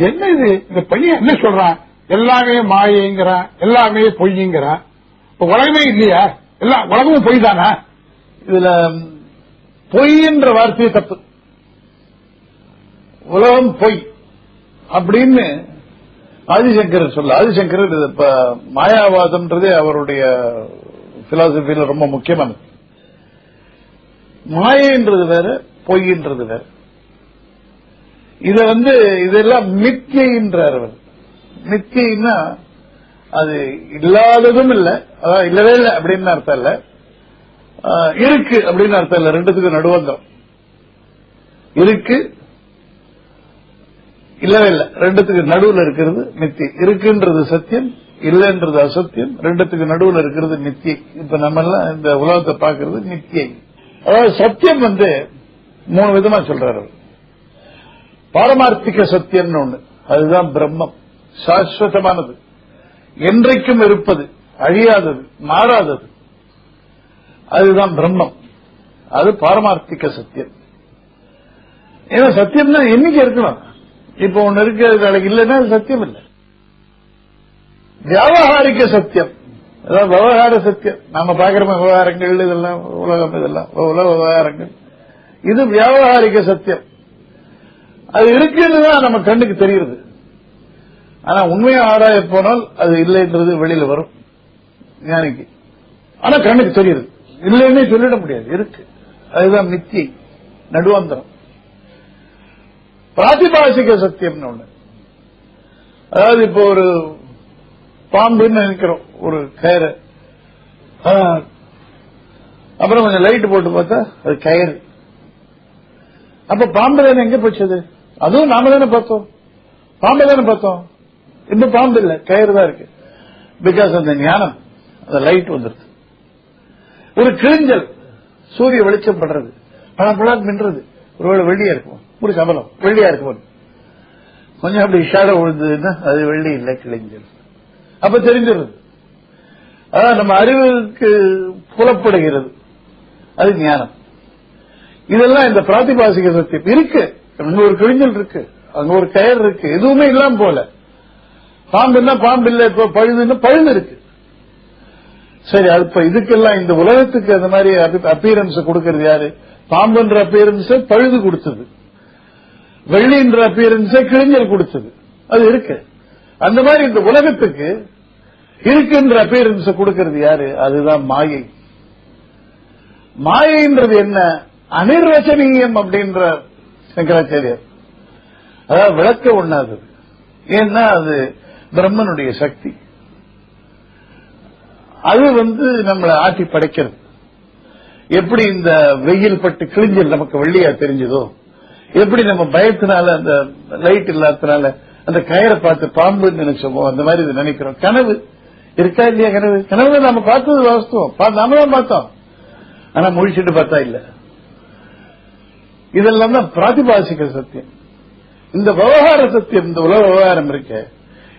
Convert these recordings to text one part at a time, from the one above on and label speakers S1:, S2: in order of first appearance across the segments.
S1: என்ன இது இந்த பையன் என்ன சொல்றான் எல்லாமே மாயைங்கிறான் எல்லாமே பொய்யுங்கிறான் உலகமே இல்லையா? எல்லா உலகமும் பொய் தானா
S2: இதுல பொய்ன்ற வார்த்தையை தப்பு. உலகம் பொய் அப்படின்னு ஆதிசங்கரர் சொல்ல ஆதிசங்கரர் இது இப்ப மாயாவாதம்ன்றதே அவருடைய பிலாசபியில ரொம்ப முக்கியமானது. மாயன்றது வேற பொய்ன்றது வேற. இத வந்து இதெல்லாம் மித்தியைன்றார் அவர். மித்தியைன்னா அது இல்லாததும் இல்ல. அதான் இல்லவே இல்லை அப்படின்னு அர்த்தம் இல்ல. இருக்கு அப்படின்னு அர்த்தம் இல்ல. ரெண்டுத்துக்கும் நடுவந்தம் இருக்கு இல்லவே இல்ல. ரெண்டுத்துக்கு நடுவுல இருக்கிறது மித்தி. இருக்குன்றது சத்தியம் இல்லைன்றது அசத்தியம். ரெண்டுத்துக்கு நடுவுல இருக்கிறது நித்தியை இப்ப நம்ம எல்லாம் இந்த உலகத்தை பாக்குறது நித்தியை. அதாவது சத்தியம் வந்து மூணு விதமா சொல்றாரு பாரமார்த்திக சத்தியம்னு ஒண்ணு. அதுதான் பிரம்மம். சாஸ்வதமானது. என்றைக்கும் இருப்பது அழியாதது மாறாதது. அதுதான் பிரம்மம். அது பாரமார்த்திக சத்தியம். ஏன்னா சத்தியம்னா என்னைக்கு இருக்கணும் இப்ப ஒன்னு இருக்கு நாளைக்கு இல்லைன்னா அது சத்தியம் இல்லை வியாபகாரிக சத்தியம். அதாவது விவகார சத்தியம். நாம பாக்குற விவகாரங்கள் இதெல்லாம் உலகம் இதெல்லாம். உலக விவகாரங்கள். இது வியாபகாரிக சத்தியம். அது இருக்குன்னு தான் நம்ம கண்ணுக்கு தெரியுது ஆனா உண்மையா ஆராய போனால் அது இல்லைன்றது வெளியில வரும். ஞானிக்கு. ஆனா கண்ணுக்கு தெரியுது. இல்லைன்னே சொல்லிட முடியாது. இருக்கு. அதுதான் மித்தியை நடுவந்தரம். பிராதிபாசிக சத்தியம்னு ஒண்ணு. அதாவது இப்போ ஒரு பாம்புன்னு நினைக்கிறோம் ஒரு கயிறு. அப்புறம் கொஞ்சம் லைட் போட்டு பார்த்தா அது கயிறு. அப்ப பாம்பு தானே எங்க போச்சது அதுவும் நாம தானே பார்த்தோம். பாம்பை தானே பார்த்தோம். இந்த பாம்பு இல்ல கயிறு தான் இருக்கு. பிகாஸ் அந்த ஞானம் அந்த லைட் வந்துருது. ஒரு கிழிஞ்சல் சூரிய வெளிச்சம் படுறது. பழம் பழம் மின்றது ஒருவேளை வெள்ளியா இருக்கும். ஒரு சபலம் வெள்ளியா இருக்கும். கொஞ்சம் அப்படி ஷேடோ விழுந்ததுன்னா அது வெள்ளி இல்லை கிழிஞ்சல். அப்ப தெரிஞ்சிருது. அதான் நம்ம அறிவுக்கு புலப்படுகிறது. அது ஞானம். இதெல்லாம் இந்த பிராத்திபாசிக சத்தியம். இருக்கு. அங்க ஒரு கிழிஞ்சல் இருக்கு. அங்க ஒரு கயர் இருக்கு. எதுவுமே இல்லாம போல. பாம்புன்னா பாம்பு இல்ல இப்ப பழுதுன்னு பழுது இருக்கு. சரி இப்ப இதுக்கெல்லாம் இந்த உலகத்துக்கு அந்த மாதிரி அப்பியரன்ஸ் கொடுக்கறது யாரு? பாம்புன்ற அப்பியரன்ஸ் பழுது கொடுத்தது. வெள்ளின்ற அப்பியரன்ஸ் கிழிஞ்சல் கொடுத்தது. அது இருக்கு. அந்த மாதிரி இந்த உலகத்துக்கு இருக்குன்ற அப்பியரன்ஸ் கொடுக்கறது யாரு? அதுதான் மாயை. மாயைன்றது என்ன? அனிர்வச்சனீயம் அப்படின்ற சங்கராச்சாரியர் அதாவது விளக்க ஒண்ணாதது ஏன்னா அது பிரம்மனுடைய சக்தி. அது வந்து நம்மளை ஆட்டி படைக்கிறது. எப்படி இந்த வெயில் பட்டு கிழிஞ்சல் நமக்கு வெள்ளியா தெரிஞ்சதோ எப்படி நம்ம பயத்தினால அந்த லைட் இல்லாததுனால அந்த கயரை பார்த்து பாம்புன்னு நினைச்சோமோ அந்த மாதிரி இது நினைக்கிறோம். கனவு. இருக்கா இல்லையா கனவு? கனவு நம்ம பார்த்தது வாஸ்தவம். பா- நாம தான் பார்த்தோம். ஆனா முழிச்சுட்டு பார்த்தா இல்ல. இதெல்லாம் தான் பிராதிபாசிக சத்தியம். இந்த விவகார சத்தியம் இந்த உலக விவகாரம் இருக்க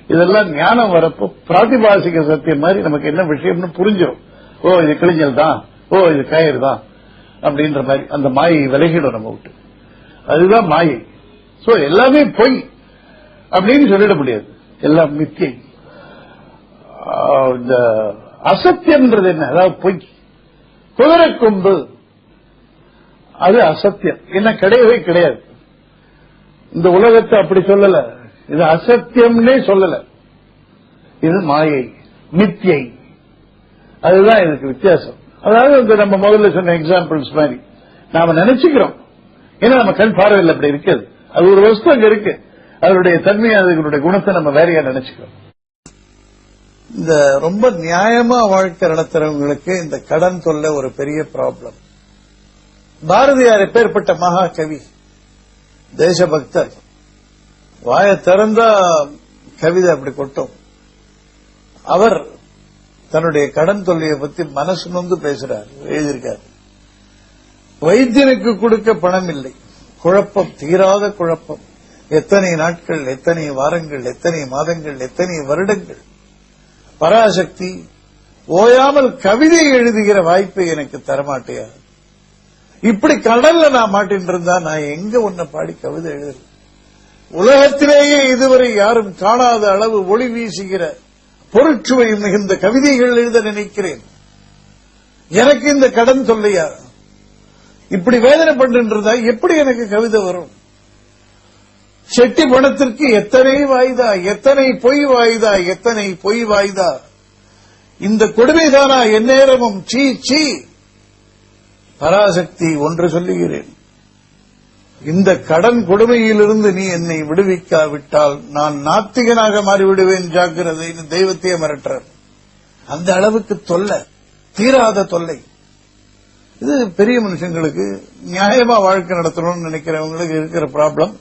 S2: இதெல்லாம் ஞானம் வரப்போ பிராதிபாசிக சத்தியம் மாதிரி நமக்கு என்ன விஷயம்னு புரிஞ்சிடும் ஓ இது கிழிஞ்சல் தான். ஓ இது கயிறு தான். அப்படின்ற மாதிரி அந்த மாயை விலகிடும் நம்ம விட்டு. அதுதான் மாயை. சோ எல்லாமே பொய் அப்படின்னு சொல்லிட முடியாது. எல்லாம் மித்தியை. இந்த அசத்தியம்ன்றது என்ன? அதாவது பொய். குதிரை கொம்பு அது அசத்தியம். என்ன கிடையவே கிடையாது. இந்த உலகத்தை அப்படி சொல்லல. இது அசத்தியம்னே சொல்லல. இது மாயை மித்தியை. அதுதான் இதுக்கு வித்தியாசம். அதாவது இந்த நம்ம முதல்ல சொன்ன எக்ஸாம்பிள்ஸ் மாதிரி நாம நினைச்சுக்கிறோம். ஏன்னா நம்ம கண் பார்வையில் அப்படி இருக்காது. அது ஒரு வஸ்து அங்க இருக்கு. அதனுடைய தன்மை அதுகளுடைய குணத்தை நம்ம வேறையா நினைச்சுக்கிறோம்? இந்த ரொம்ப நியாயமா வாழ்க்கை நடத்துறவங்களுக்கு இந்த கடன் தொல்லை ஒரு பெரிய ப்ராப்ளம் பாரதியார் எப்பேற்பட்ட மகா கவி தேசபக்தர். வாய திறந்தா கவிதை அப்படி கொட்டும். அவர் தன்னுடைய கடன் தொல்லையை பத்தி மனசு நொந்து பேசுறார் எழுதியிருக்கார். வைத்தியனுக்கு கொடுக்க பணம் இல்லை. குழப்பம் தீராத குழப்பம். எத்தனை நாட்கள் எத்தனை வாரங்கள் எத்தனை மாதங்கள் எத்தனை வருடங்கள்? பராசக்தி ஓயாமல் கவிதை எழுதுகிற வாய்ப்பை எனக்கு தரமாட்டியா? இப்படி கடல்ல நான் மாட்டின் இருந்தா நான் எங்க உன்னை பாடி கவிதை எழுது உலகத்திலேயே இதுவரை யாரும் காணாத அளவு ஒளி வீசுகிற பொருட்சுவை மிகுந்த கவிதைகள் எழுத நினைக்கிறேன். எனக்கு இந்த கடன் சொல்லையா இப்படி வேதனை பண்ணின்றதா எப்படி எனக்கு கவிதை வரும்? செட்டி பணத்திற்கு எத்தனை வாய்தா? எத்தனை பொய் வாய்தா? எத்தனை பொய் வாய்தா? இந்த கொடுமைதானா? எந்நேரமும் சீ சீ. பராசக்தி ஒன்று சொல்லுகிறேன். இந்த கடன் கொடுமையிலிருந்து நீ என்னை விடுவிக்காவிட்டால் நான் நாத்திகனாக மாறிவிடுவேன் ஜாக்கிரதைன்னு தெய்வத்தையே மிரட்டுறார். அந்த அளவுக்கு தொல்லை தீராத தொல்லை. இது பெரிய மனுஷங்களுக்கு நியாயமா வாழ்க்கை நடத்தணும்னு நினைக்கிறவங்களுக்கு இருக்கிற ப்ராப்ளம்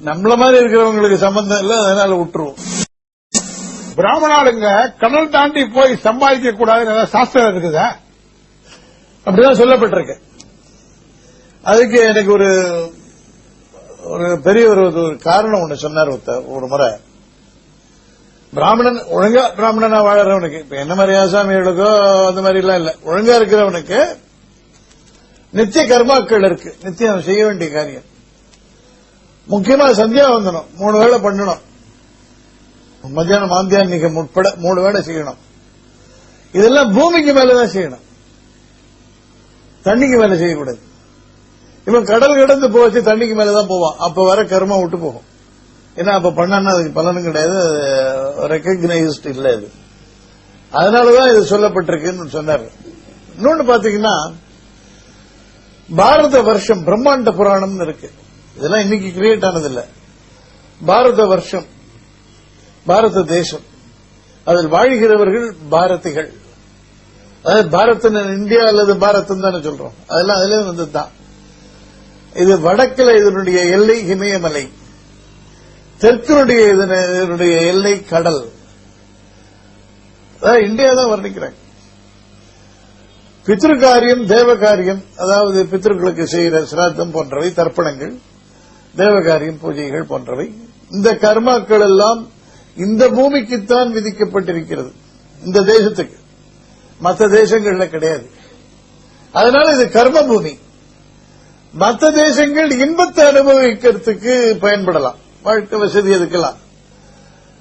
S2: நம்மள மாதிரி இருக்கிறவங்களுக்கு சம்பந்தம் இல்லை அதனால விட்டுருவோம்.
S1: பிராமணாளுங்க கடல் தாண்டி போய் சம்பாதிக்க கூடாதுன்னு ஏதாவது சாஸ்திரம் இருக்குதா?
S2: அப்படிதான் சொல்லப்பட்டிருக்கு. அதுக்கு எனக்கு ஒரு ஒரு பெரிய ஒரு ஒரு காரணம் ஒண்ணு சொன்னார் ஒரு முறை. பிராமணன் ஒழுங்கா பிராமணனா வாழறவனுக்கு இப்ப என்ன மாதிரி ஆசாமிகளுக்கோ அந்த மாதிரி எல்லாம் இல்ல. ஒழுங்கா இருக்கிறவனுக்கு நித்திய கர்மாக்கள் இருக்கு. நித்தியம் செய்ய வேண்டிய காரியம். முக்கியமா சந்தியா வந்தனும். மூணு வேளை பண்ணணும். மத்தியானம் மாந்தியானிகம் உட்பட மூணு வேளை செய்யணும். இதெல்லாம் பூமிக்கு மேலதான் செய்யணும். தண்ணிக்கு மேல செய்யக்கூடாது. இவன் கடல் கடந்து போச்சு தண்ணிக்கு மேலதான் போவான். அப்ப வர கருமா விட்டு போகும். ஏன்னா அப்ப பண்ணான்னா அதுக்கு பலனும் கிடையாது. ரெக்கக்னைஸ்ட் இல்ல இது அதனாலதான் இது சொல்லப்பட்டிருக்குன்னு சொன்னார். இன்னொன்னு பாத்தீங்கன்னா பாரத வருஷம் பிரம்மாண்ட புராணம்னு இருக்கு. இதெல்லாம் இன்னைக்கு கிரியேட் ஆனதில்ல. பாரத வருஷம் பாரத தேசம். அதில் வாழ்கிறவர்கள் பாரதிகள். அதாவது பாரத் இந்தியா அல்லது பாரதம் தானே சொல்றோம். அதெல்லாம் அதுல வந்து தான் இது வடக்கில் இதனுடைய எல்லை இமயமலை. தெற்கினுடைய இதனுடைய எல்லை கடல். அதாவது இந்தியா தான் வர்ணிக்கிறாங்க. பித்ருகாரியம் தேவகாரியம் அதாவது பித்ருக்களுக்கு செய்கிற சிராத்தம் போன்றவை தர்ப்பணங்கள் தேவகாரியம் பூஜைகள் போன்றவை. இந்த கர்மாக்கள் எல்லாம் இந்த பூமிக்குத்தான் விதிக்கப்பட்டிருக்கிறது. இந்த தேசத்துக்கு. மற்ற தேசங்கள்ல கிடையாது. அதனால இது கர்ம பூமி மற்ற தேசங்கள் இன்பத்தை அனுபவிக்கிறதுக்கு பயன்படலாம். வாழ்க்கை வசதி எதுக்கெல்லாம்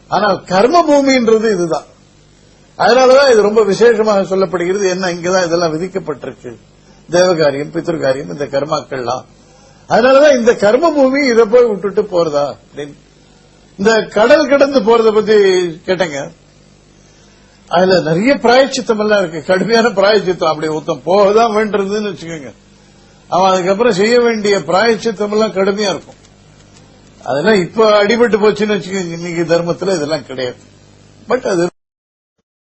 S2: ஆனால் கர்ம பூமின்றது இதுதான். அதனாலதான் இது ரொம்ப விசேஷமாக சொல்லப்படுகிறது. என்ன இங்கதான் இதெல்லாம் விதிக்கப்பட்டிருக்கு. தேவகாரியம் பித்திருக்காரியம் இந்த கர்மாக்கள்லாம். அதனாலதான் இந்த கர்ம பூமி இதை போய் விட்டுட்டு போறதா அப்படின்னு. இந்த கடல் கடந்து போறத பத்தி கேட்டேங்க. அதுல நிறைய பிராயச்சித்தம் எல்லாம் இருக்கு. கடுமையான பிராயச்சித்தம். அப்படி ஒருத்தன் போகதான் வேண்டதுன்னு வச்சுக்கோங்க. அவன் அதுக்கப்புறம் செய்ய வேண்டிய பிராயச்சித்தம் எல்லாம் கடுமையா இருக்கும். அதெல்லாம் இப்ப அடிபட்டு போச்சுன்னு வச்சுக்கோங்க. இன்னைக்கு தர்மத்துல இதெல்லாம் கிடையாது. பட் அது